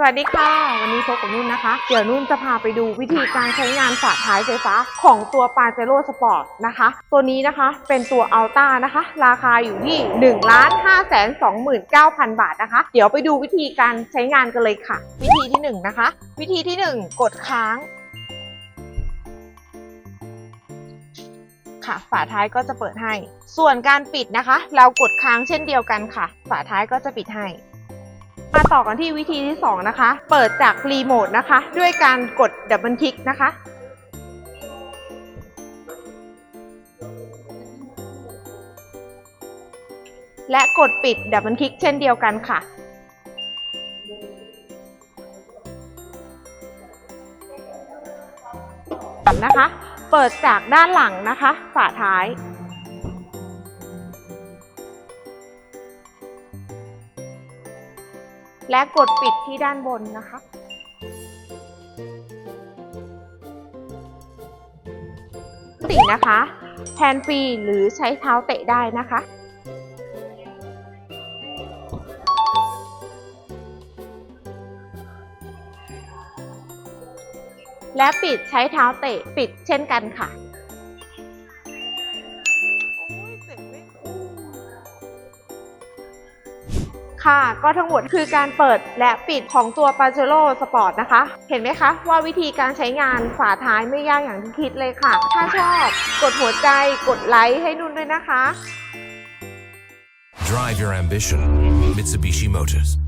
สวัสดีค่ะ วันนี้พบกับนุ่นนะคะ เดี๋ยวนุ่นจะพาไปดูวิธีการใช้งานฝาท้ายไฟฟ้าของตัวปาเจโร่สปอร์ตนะคะ ตัวนี้นะคะเป็นตัวอัลต้านะคะ ราคาอยู่ที่1ล้าน5 2 9 0 0 0บาทนะคะ เดี๋ยวไปดูวิธีการใช้งานกันเลยค่ะ วิธีที่1นะคะ วิธีที่ 1 กดค้าง ค่ะ ฝาท้ายก็จะเปิดให้ ส่วนการปิดนะคะ เรากดค้างเช่นเดียวกันค่ะ ฝาท้ายก็จะปิดให้ มาต่อกันที่วิธีที่ 2 นะคะ เปิดจากรีโมทนะคะ ด้วยการกดดับเบิลคลิกนะคะ และกดปิดดับเบิลคลิกเช่นเดียวกันค่ะนะคะ เปิดจากด้านหลังนะคะ ฝาท้าย และกดปิดที่ด้านบนนะคะ ตินะคะแฮนฟรีหรือใช้เท้าเตะได้นะคะและปิดใช้เท้าเตะปิดเช่นกันค่ะ ค่ะ ก็ทั้งหมดคือการเปิดและปิดของตัว p a j e r o Sport นะคะ เห็นไหมคะ ว่าวิธีการใช้งานฝาท้ายไม่ยากอย่างที่คิดเลยค่ะ ถ้าชอบกดหัวใจกดไลค์ให้นุ่นด้วยนะคะ Drive your ambition. Mitsubishi Motors.